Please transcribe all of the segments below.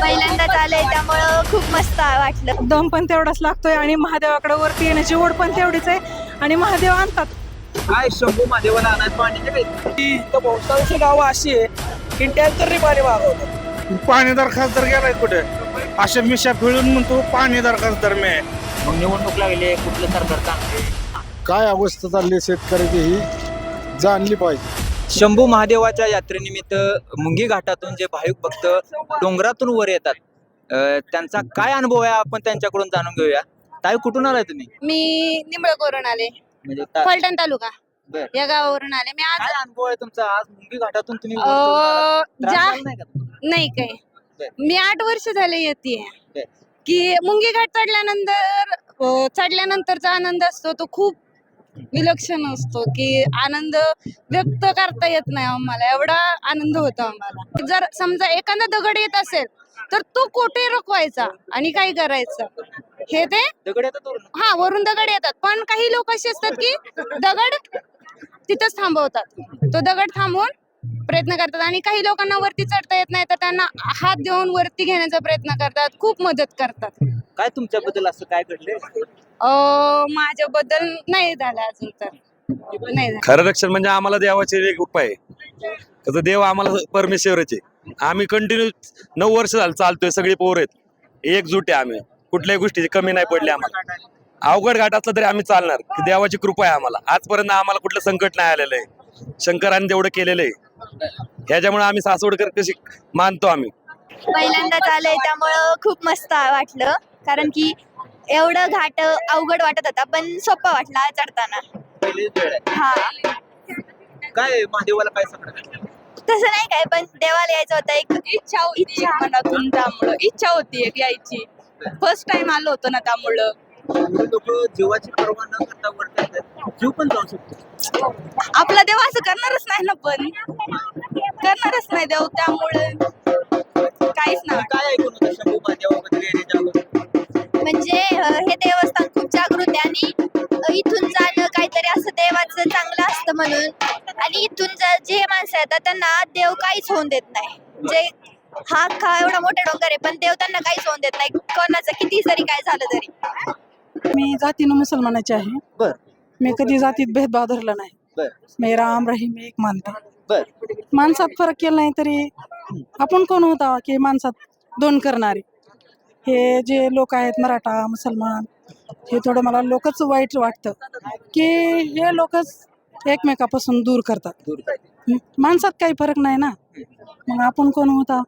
पहिल्यांदाच आलंय त्यामुळं खूप मस्त वाटलं. दम पण तेवढाच लागतोय आणि महादेवाकडे वरती येण्याची ओढ पण तेवढीच आहे. आणि महादेव आणतात. काय शंभू महादेवाला पाण्याचे काही तर बहुतांश गावं अशी आहे की टँकरने पाणी मागवतात. पाणीदार खासदार गेलाय कुठे? अशा मिशा फिळून म्हणतो पाणीदार खासदार मी आहे. मग निवडणूक लागली कुठलं सरकार चांगलं काय अवस्था चालली आहे शेतकऱ्याची ही? जाणली पाहिजे. शंभू महादेवाच्या यात्रेनिमित्त मुंगी घाटातून जे भाविक भक्त डोंगरातून वर येतात अं, त्यांचा काय अनुभव आहे आपण त्यांच्याकडून जाणून घेऊया ताई कुठून आलाय तुम्ही मी निंबळकवरून आले म्हणजे ता- फलटण तालुका बर. या गावावरून आले मी आज काय अनुभव आहे तुमचा आज मुंगी घाटातून तुम्ही वर अं, चढून आलात. त्रास ज्या झाला नाही का तुम्हाला? नाही काय बर. मी आठ वर्ष झाले येते. की मुंगी घाट चढल्यानंतर अं, चढल्यानंतरचा आनंद असतो तो खूप विलक्षण असतो की आनंद व्यक्त करता येत नाही आम्हाला. एवढा आनंद होतो आम्हाला. जर समजा एखादा दगड येत असेल तर तो कोठे रोखवायचा आणि काय करायचं? हे ते दगड येतात. हा वरून दगड येतात. पण काही लोक असे असतात की दगड तिथंच थांबवतात. तो दगड थांबवून प्रयत्न करतात आणि काही लोकांना वरती चढता येत नाही तर त्यांना हात देऊन वरती घेण्याचा प्रयत्न करतात. खूप मदत करतात. काय तुमच्याबद्दल असं काय घडलंय? अं, माझ्याबद्दल नाही झालं अजून तर. नाही झालं. खरं रक्षण म्हणजे आम्हाला देवाचे एक उपाय आहे. देव आम्हाला परमेश्वरच आम्ही कंटिन्यू नऊ वर्ष झालं चालतोय सगळी पोर आहेत. एकजूट आहे आम्ही. कुठल्याही गोष्टीची कमी नाही पडली आम्हाला. अवघड घाट असला तरी आम्ही चालणार. की देवाची कृपा आहे आम्हाला. आजपर्यंत आम्हाला कुठलं संकट नाही आलेलं आहे. शंकराने तेवढं केलेलं आहे. ह्याच्यामुळे आम्ही सासवडकर कशी मानतो आम्ही. पहिल्यांदाच आलंय त्यामुळं खूप मस्त वाटलं. कारण की एवढं घाट अवघड वाटत होता पण सोपा वाटला चढताना. पहिलीच वेळ आहे. हा. काय महादेवाला काय सांगणार तसं नाही काय पण देवाला यायचं होतं एक इच्छा होती एक मनातून त्यामुळं. इच्छा होती एक यायची. फर्स्ट टाइम आलो होतो ना त्यामुळं. लोक जीवाची पर्वा न करता वर जातात जीव पण जाऊ शकतो. आपला देव असं करणारच नाही ना पण. करणारच नाही देव त्यामुळे काहीच नाही काय ऐकून होतं? शंभू महादेवाबद्दल येण्याच्या अगोदर म्हणजे हे देवस्थान खूप जागृत आहे आणि इथून जाणं काहीतरी असं देवाचं चांगलं असतं म्हणून. आणि इथून जे माणसं येतात त्यांना देव काहीच होऊन देत नाही. म्हणजे हा खा एवढा मोठा डोंगर आहे पण देव त्यांना काहीच होऊन देत नाही. कोणाचं किती जरी काय झालं तरी. मी जातीनं मुसलमानाची आहे. बर. मी कधी जातीत भेदभाव धरला नाही. बर. मी राम रहीम एक मानते. बर. माणसात फरक केला नाही तरी आपण कोण होता की माणसात दोन करणारे? हे जे लोक आहेत मराठा मुसलमान हे थोडं मला लोकच वाईट वाटतं की हे लोकच एकमेकापासून दूर करतात? माणसात काही फरक नाही ना. मग आपण कोण होता?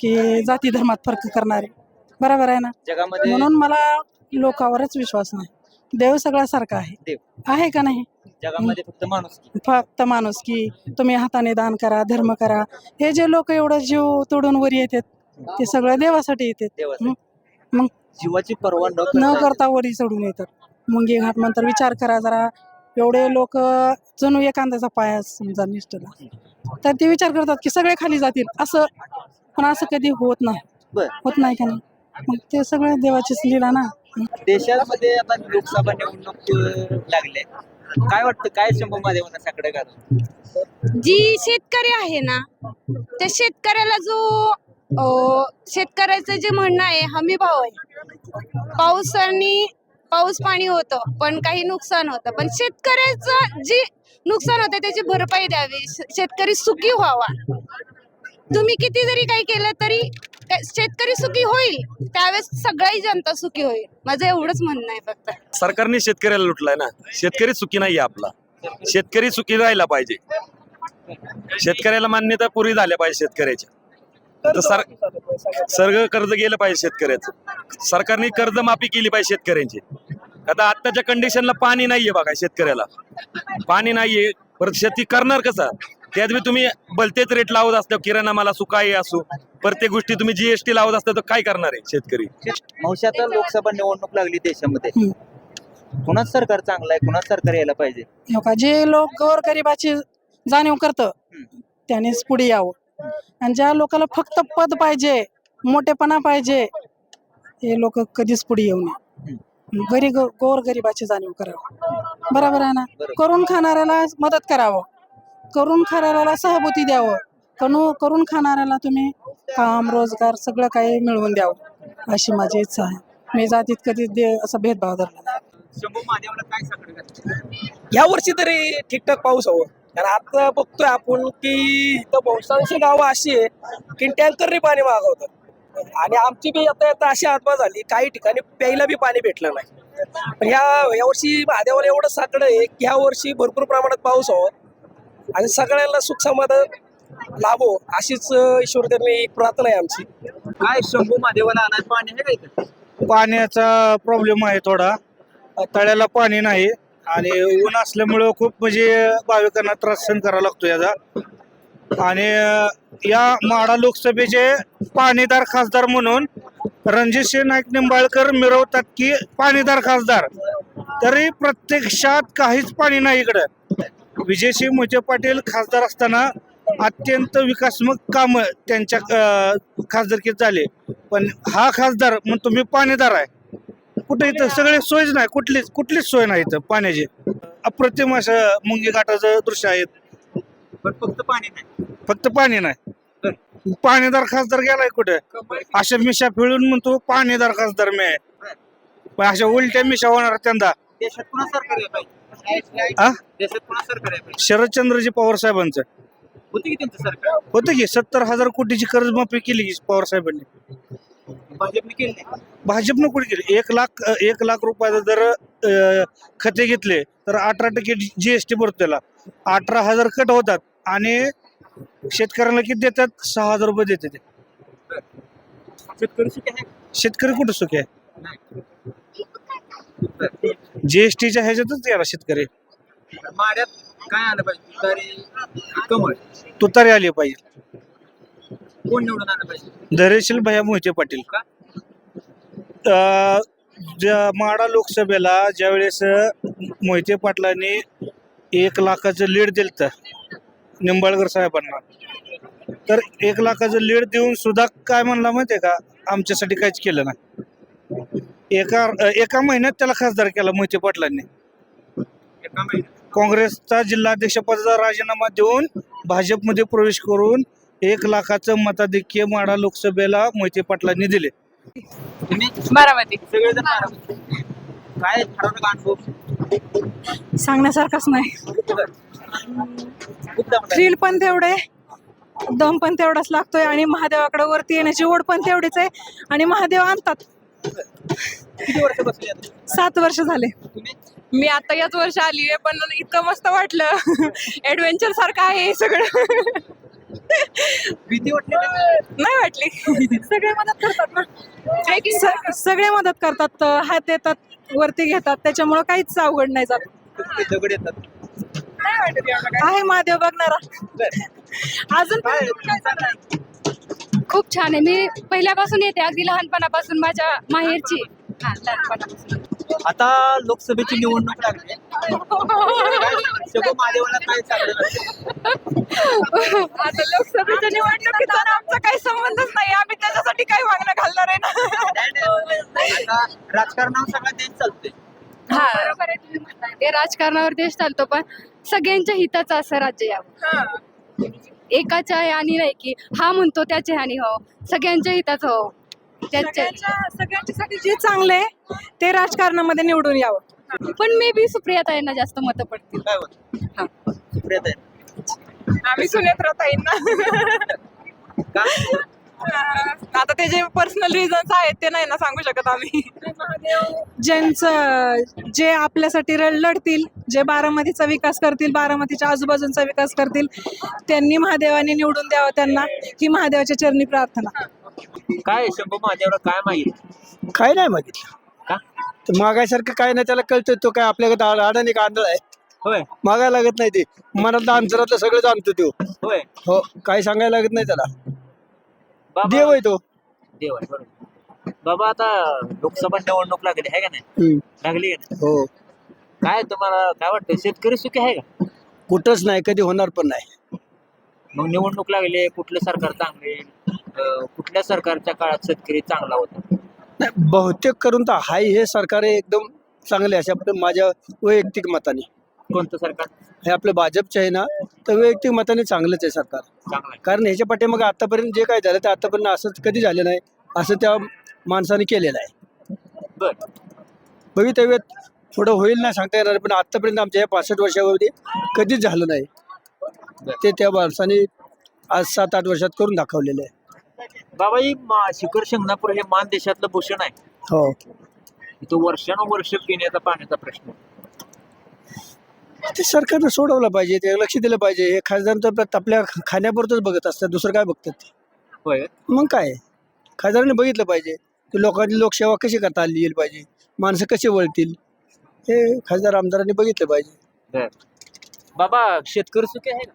की जाती धर्मात फरक करणारे. बरोबर आहे ना? म्हणून मला लोकावरच विश्वास नाही. देव सगळा सारखा आहे. आहे का नाही? जगामध्ये फक्त माणूस फक्त माणूस की. तुम्ही हाताने दान करा धर्म करा. हे जे लोक एवढं जीव तोडून वर येतात ते सगळं देवासाठी. हं? मग जीवाची पर्वा न न करता वरी चढून येतात. मुंगी घाट नंतर विचार करा जरा. एवढे लोक जणू एखाद्याचा पाया समजा निष्ठला. तर ते विचार करतात की सगळे खाली जातील. असं पण असं कधी होत नाही. बर. होत नाही का नाही? मग ते सगळं देवाचीच लीला ना. हं? देशामध्ये आता लोकसभा निवडणूक लागले काय वाटतं? काय शंभू महादेवांना साकडे घालून? जी शेतकरी आहे ना त्या शेतकऱ्याला जो शेतकऱ्याचं जे म्हणणं आहे हमी भाव आहे. पावसाने पाऊस पाणी होतं पण काही नुकसान होतं. पण शेतकऱ्याचं जे नुकसान होतं त्याची भरपाई द्यावी. शेतकरी सुखी व्हावा. तुम्ही किती जरी काही केलं तरी शेतकरी सुखी होईल. त्यावेळेस सगळी जनता सुखी होईल. माझं एवढंच म्हणणं आहे फक्त. सरकारने शेतकऱ्याला लुटलाय ना. शेतकरी सुखी नाहीये आपला. शेतकरी सुखी राहायला पाहिजे. शेतकऱ्याला मान्यता पुरी झाल्या पाहिजे शेतकऱ्याच्या. तर सर सर्व कर्ज गेलं पाहिजे शेतकऱ्याचं. सरकारने कर्जमाफी केली पाहिजे शेतकऱ्यांची. आता आत्ताच्या कंडिशनला पाणी नाहीये बघा शेतकऱ्याला. पाणी नाहीये. परत शेती करणार कसं? त्यात बी तुम्ही भलतेच रेट लावत असता किराणा मला सुकाई असू प्रत्येक गोष्टी तुम्ही जीएसटी लावत असता तर काय करणार आहे शेतकरी? मावशी आता लोकसभा निवडणूक लागली देशामध्ये. कुणाच सरकार चांगलं आहे? कुणाच सरकार यायला पाहिजे? जे लोक गोरगरिबाची जाणीव करतं त्यानेच पुढे यावं. आणि ज्या लोकांना फक्त पद पाहिजे मोठेपणा पाहिजे हे लोक कधीच पुढे येऊ नये. गरीब गोरगरिबाची जाणीव करावं. बरोबर आहे ना. करून खाणाऱ्याला मदत करावं. करून खाणाऱ्याला सहाभूती द्यावं. करू करून खाणाऱ्याला तुम्ही काम रोजगार सगळं काही मिळवून द्यावं अशी माझी इच्छा आहे. मी जातीत कधी दे असा भेदभाव धरला या वर्षी तरी ठीकठाक पाऊस हवं. कारण आता बघतोय आपण की इथं बहुतांश गावं अशी आहे की टँकरने पाणी मागवतात. आणि आमची बी आता आता अशी आत्मा झाली काही ठिकाणी प्यायला बी पाणी भेटलं नाही. पण ह्या यावर्षी महादेवाला एवढं साकडं आहे की ह्या वर्षी भरपूर प्रमाणात पाऊस हवा. आणि सगळ्यांना सुख समाधान लाभो अशीच ईश्वरदेवनी एक प्रार्थना आहे आमची. काय शंभू महादेवाला अनाज पाणी आहे का इथं? पाण्याचा प्रॉब्लेम आहे थोडा. तळ्याला पाणी नाही. आणि ऊन असल्यामुळं खूप म्हणजे भाविकांना त्रास सहन करावा लागतो याचा आणि या माडा लोकसभेचे पाणीदार खासदार म्हणून रणजितसिंह नाईक निंबाळकर मिरवतात की पाणीदार खासदार. तरी प्रत्यक्षात काहीच पाणी नाही इकडं. विजयसिंह मोहिते पाटील खासदार असताना अत्यंत विकासमक कामं त्यांच्या खासदारकीत झाले. पण हा खासदार मग तुम्ही पाणीदार आहे. कुठे इथं सगळे सोयच नाही कुठलीच कुठलीच सोय नाही इथं पाण्याची. अप्रतिम असं मुंगी घाटाचं दृश्य आहे. पण फक्त पाणी नाही. फक्त पाणी नाही. पाणीदार खासदार गेलाय कुठे? अशा मिशा फिळून म्हणतो पाणीदार खासदार मी आहे. पण अशा उलट्या मिशा होणार त्यांना. देशात पुन्हा सरकार आहे पाहिजे. आ? देशात पुन्हा सरकार आहे पाहिजे. शरदचंद्रजी पवार साहेबांचं. होते की त्यांचं सरकार? होतं की सत्तर हजार कोटीची कर्जमाफी केली की पवार साहेबांनी. भाजपने केली नाही. भाजपनं कुठे केली? एक लाख एक लाख रुपयाचं जर अ, खते घेतले तर अठरा टक्के जीएसटी भरतो त्याला. अठरा हजार कट होतात आणि शेतकऱ्यांना किती देतात? सहा हजार रुपये देते ते. शेतकरी सुखी आहे? शेतकरी कुठं सुखी आहे? नाही. जीएसटीच्या ह्याच्यातच गेला शेतकरी. माड्यात काय आलं पाहिजे? कमळ. तुतारी आली पाहिजे. कोण निवडून आलं पाहिजे? धैर्यशील भैया मोहिते पाटील. का? ज्या माडा लोकसभेला ज्यावेळेस मोहिते पाटलांनी एक लाखाचं लीड दिलं निंबाळकर साहेबांना तर एक लाखाचं लीड देऊन सुद्धा काय म्हणला माहितीये का? आमच्यासाठी काहीच केलं नाही. एका एका महिन्यात त्याला खासदार केला मोहिते पाटलांनी. काँग्रेसचा जिल्हाध्यक्ष पदाचा राजीनामा देऊन भाजपमध्ये प्रवेश करून एक लाखाचं मताधिक्य माडा लोकसभेला मोहिते पाटलांनी दिले. तुम्ही बारामती. सगळेजण बारामती. काय ठरवलं का अनुभव? सांगण्यासारखंच नाही. खूप. थ्रिल पण तेवढे दम पण तेवढाच लागतोय आणि महादेवाकडे वरती येण्याची ओढ पण तेवढीच आहे. आणि महादेव आणतात. किती वर्ष बसले आता? सात वर्ष झाले. तुम्ही? मी आता याच वर्ष आली आहे पण इतकं मस्त वाटलं. ऍडव्हेंचर सारखं आहे हे सगळं. भीती वाटली नाही? वाटली. सगळे मदत करतात ना. सगळे मदत करतात. हात देतात वरती घेतात. त्याच्यामुळं काहीच अवघड नाही जात. दगड येतात. आहे महादेव बघणारा. अजून? खूप छान आहे. मी पहिल्यापासून येते. अगदी लहानपणापासून माझ्या माहेरची. हा लहानपणापासून. आता लोकसभेची निवडणूक लागली. आता लोकसभेच्या निवडणुकीचा आमचा काही संबंधच नाही. आम्ही त्याच्यासाठी काही मागणं घालणार आहे ना? राजकारणावर सगळं देश चालतंय. हा. बरोबर आहे तुम्ही म्हणताय. ते राजकारणावर देश चालतो पण सगळ्यांच्या हिताचं असं राज्य यावं. एकाच्या हानी नाही की हा म्हणतो त्याच्या हानी हो. सगळ्यांच्या हिताचं हो. त्याच्या सगळ्यांच्या सगळ्यांच्यासाठी जे चांगले आहे ते राजकारणामध्ये निवडून यावं. पण मे बी सुप्रियाताईंना जास्त मतं पडतील. काय होत आम्ही सुनेत्र ताईंना का आता ते जे पर्सनल रिझन्स आहेत ते नाही ना सांगू शकत आम्ही. ज्यांचं जे आपल्यासाठी र- लढतील जे बारामतीचा विकास करतील बारामतीच्या आजूबाजूंचा विकास करतील त्यांनी महादेवाने निवडून द्यावं त्यांना ही महादेवाच्या चरणी प्रार्थना. काय शंभू महादेवाला काय माहिती? काय नाही मागितलं का तर मागायसारखं काय नाही त्याला कळतं तो काय आपल्याकडे आड- अडाणी कांदळ आहे. होय. मागायला लागत नाही ते. मनातलं अंतरातलं सगळं जाणतो तो. होय. हो काही सांगायला लागत नाही त्याला. बाबा- देव आहे तो. देव आहे बरोबर. बाबा आता लोकसभा निवडणूक लागली आहे का नाही? हम्म. लागली का नाही हो. काय तुम्हाला काय वाटतं शेतकरी सुखी आहे का? कुठंच नाही कधी होणार पण नाही. मग निवडणूक लागली कुठलं सरकार चांगलं? कुठल्या सरकारच्या काळात शेतकरी चांगला होता? नाही बहुतेक करून तर हाय हे सरकार हे एकदम चांगले अशा माझ्या वैयक्तिक मताने. कोणतं सरकार? हे आपलं भाजपचे आहे ना तर वैयक्तिक मताने चांगलंच आहे सरकार. कारण ह्याच्या पाठीमागे आतापर्यंत जे काय झालं ते आतापर्यंत असंच कधी झालं नाही असं त्या माणसाने केलेलं आहे. भवितव्यात पुढं होईल नाही सांगता येणार पण आतापर्यंत आमच्या या पासष्ट वर्षामध्ये कधीच झालं नाही. ते त्या माणसाने आज सात आठ वर्षात करून दाखवलेलं आहे. बाबा ही मा- शिखर शिंगणापूर हे मान देशातलं भूषण आहे. हो. इथं वर्षानुवर्ष पिण्याचा पाण्याचा प्रश्न ते सरकारनं सोडवलं पाहिजे ते लक्ष दिलं पाहिजे. हे खासदार तर फक्त आपल्या खाण्यापुरतच बघत असतात दुसरं काय बघतात ते? होय. मग काय? खासदारांनी बघितलं पाहिजे. की लोकांची लोकसेवा कशी करता आली येईल पाहिजे. माणसं कशी वळतील? हे खासदार आमदारांनी बघितलं पाहिजे. बर. बाबा शेतकरी सुखी आहे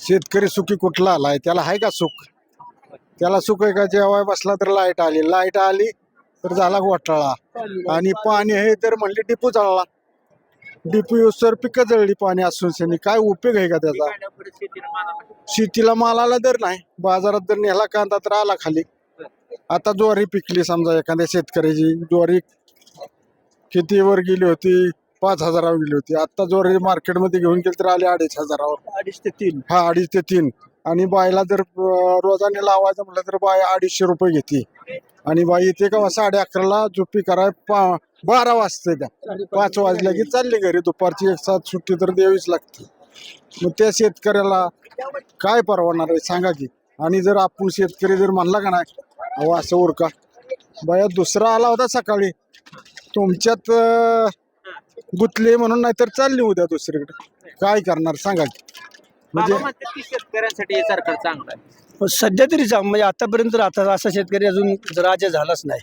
शेतकरी सुखी कुठला आलाय? त्याला आहे का सुख? त्याला सुख आहे का जेव्हा बसला तर लाइट आली. लाइट आली तर झाला घोटाळा. आणि पाणी आहे तर म्हणले डिपू जळला. डिपू सर पिकं जळली पाणी असून शनी काय उपयोग आहे का त्याचा? शेतीला मालाला दर नाही. बाजारात जर नेला कांदा तर आला खाली. आता ज्वारी पिकली समजा एखाद्या शेतकऱ्याची. ज्वारी कितीवर गेली होती? पाच हजारावर गेली होती. आता ज्वारी मार्केटमध्ये घेऊन गेली तर आली अडीच हजारावर. अडीच ते तीन. हा अडीच ते तीन. आणि बायला जर रोजाने लावायचं म्हटलं तर बाय अडीचशे रुपये घेते. आणि बाई येते का साडे अकराला झोपी कराय पा बारा वाजते त्या. पाच वाजल्या की चालली घरी. दुपारची एक सात सुट्टी तर द्यावीच लागते. मग त्या शेतकऱ्याला काय परवडणार आहे सांगा की. आणि जर आपण शेतकरी जर म्हणला का नाही अहो असं उरका. बाया दुसरा आला होता सकाळी. तुमच्यात गुतले म्हणून नाहीतर चालली उद्या दुसरीकडे. काय करणार सांगा की. म्हणजे बाबा म्हणतात की शेतकऱ्यांसाठी हे सरकार चांगलं आहे. पण सध्या तरी चांग- म्हणजे आतापर्यंत आता असा शेतकरी अजून राजा झालाच नाही.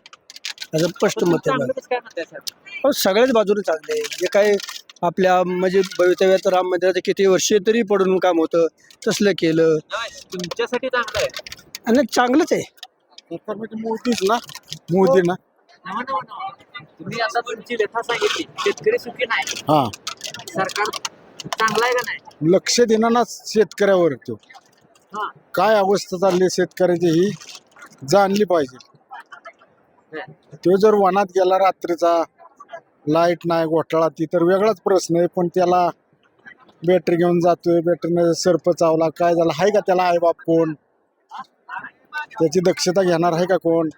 असं स्पष्ट मत आहे चांगलं माझं. कसं काय म्हणताय सर? हो, सगळ्याच बाजूने चांगले आहे. जे काय आपल्या म्हणजे भवितव्यात राम मंदिराचं किती वर्षे तरी पडून काम होतं तसलं केलं. नाही, तुमच्यासाठी चांगलं आहे. आणि चांगलंच आहे. म्हणजे मोदीच ना? मोदी ना? नवा, नवा, नवा. तुम्ही आता तुमची व्यथा सांगितली. शेतकरी सुखी नाही. हा. सरकार चांगलं आहे का नाही? लक्ष देणार ना शेतकऱ्यावर तो. हा. काय अवस्था चालली आहे शेतकऱ्याची ही जाणली पाहिजे. तो जर वनात गेला रात्रीचा लाइट नाही घोटाळा ती तर वेगळाच प्रश्न आहे पण त्याला बॅटरी घेऊन जातोय बॅटरीने सर्प चावला काय झालं आहे का त्याला आई बाप कोण? त्याची दक्षता घेणार आहे का कोण?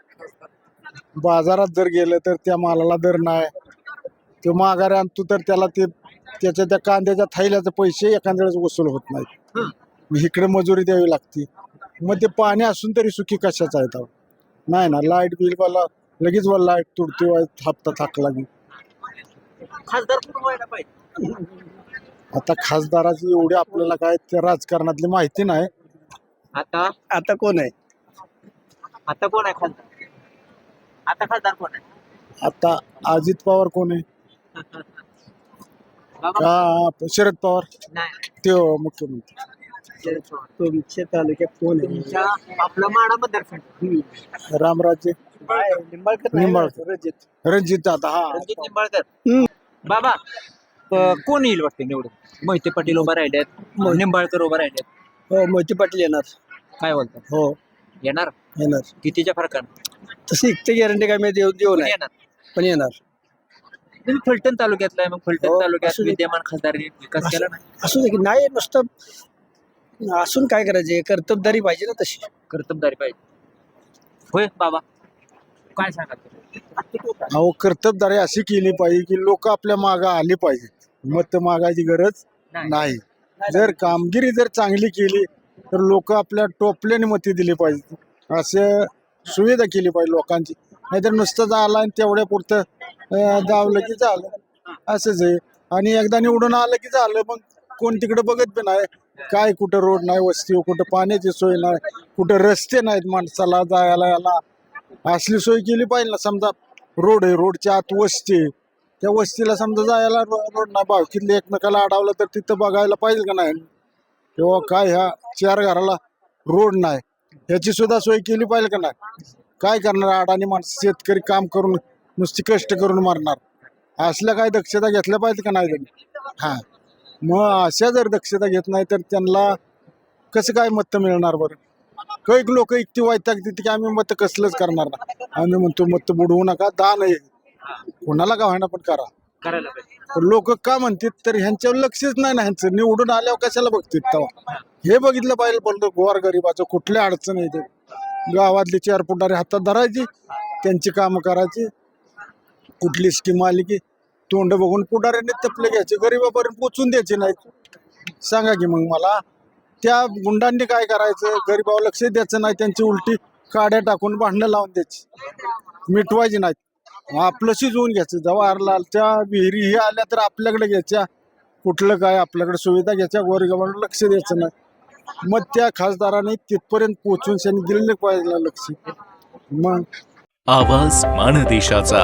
बाजारात जर गेलं तर त्या मालाला दर नाही. तो माघारी आणतो तर त्याला ते त्याच्या त्या कांद्याच्या थैल्याचे पैसे एखाद्या वेळेस वसूल होत नाहीत. मग इकडे मजुरी द्यावी लागते. मग ते पाणी असून तरी सुखी कशाचं आहे? नाही ना लाइट बिल वाला लगेच वा लाइट तुटते वा थापता थाकला की खासदार कोण व्हायला पाहिजे? आता खासदाराची एवढी आपल्याला काय त्या राजकारणातली माहिती नाही. आता? आता कोण आहे? आता कोण आहे खासदार? आता खासदार कोण आहे? आता अजित पवार कोण आहे? बाबा. का शरद पवार. नाही. ते मुख्यमंत्री. शरद पवार. तुमच्या तालुक्यात कोण आहे? तुमच्या आपलं माडा मतदारसंघ. रामराज्य निंबाळकर निंबाळकर. रजित रणजित दादा हा. रणजित निंबाळकर. बाबा कोण येईल वाटते निवडून? मोहिते पाटील उभा राहिलेत निंबाळकर उभा राहिलेत हो मोहिते पाटील येणार. काय बोलतात हो. येणार? येणार. कितीच्या फरकानं? तशी इतकी गॅरंटी काय मी देऊ देऊ कोण नाही. येणार? पण येणार. तुम्ही फलटण तालुक्यातला आहे मग फलटण हो, तालुक्यात असू दे. विद्यमान खासदार विकास केला नाही? असू दे की नाही नुसतं असून काय करायचे? कर्तबदारी पाहिजे ना तशी. कर्तबदारी पाहिजे. होय बाबा. काय सांगा अहो कर्तबदारी अशी केली पाहिजे की लोक आपल्या मागं आली पाहिजेत. मत मागायची गरज नाही. नाही. जर कामगिरी जर चांगली केली तर लोक आपल्या टोपल्याने मती दिली पाहिजे असे सुविधा केली पाहिजे लोकांची. नाहीतर नुसतं झालं आणि तेवढ्या पुरतं गावलं की झालं. असंच आहे. आणि एकदा निवडून आलं की झालं मग कोण तिकडे बघत पण नाही. काय कुठं रोड नाही वस्ती कुठं पाण्याची सोय नाही कुठं रस्ते नाहीत माणसाला जायला याला असली सोय केली पाहिजे ना समजा रोड आहे रोडच्या आत वस्ती आहे. त्या वस्तीला समजा जायला रोड नाही. भावकीतले एकमेकाला अडवलं तर तिथं बघायला पाहिजे का नाही? किंवा काय ह्या चार घराला रोड नाही. ह्याची सुद्धा सोय केली पाहिजे का नाही? काय करणार? अडाणी माणसं शेतकरी काम करून नुसती कष्ट करून मारणार. असल्या काय दक्षता घेतल्या पाहिजे का नाही? त्यांनी हा. मग अशा जर दक्षता घेत नाही तर त्यांना कसं काय मत मिळणार बरं? काही लोक इतकी वैतागते की आम्ही मत कसलंच करणार ना आम्ही म्हणतो मत बुडवू नका दान आहे. कोणाला का होईना पण करा. पण लोक का म्हणतात तर ह्यांच्यावर लक्षच नाही ना ह्यांचं. निवडून आल्यावर कशाला बघतात तेव्हा? हे बघितलं पाहिजे बोलतो गोवार गरीबाचं कुठल्या अडचण येते गावातली चार फुटारे हातात धरायची त्यांची कामं करायची कुठली स्कीम आली की तोंड बघून पुढाऱ्याने तपले घ्यायचे गरीबापर्यंत पोचून द्यायचे नाहीत. सांगा की मग मला त्या गुंडांनी काय करायचं? गरीबावर लक्ष द्यायचं नाही त्यांची उलटी काड्या टाकून भांडणं लावून द्यायची. मिटवायची नाहीत. आपलं शिजवून घ्यायचं. जवाहरलालच्या विहिरी ही आल्या तर आपल्याकडे घ्यायच्या. कुठलं काय आपल्याकडे सुविधा घ्यायच्या. गोरगरिबावर लक्ष द्यायचं नाही. मग त्या खासदाराने तिथपर्यंत पोहोचून त्यांनी दिलेलं पाहिजे लक्ष. मग आवाज माणदेशाचा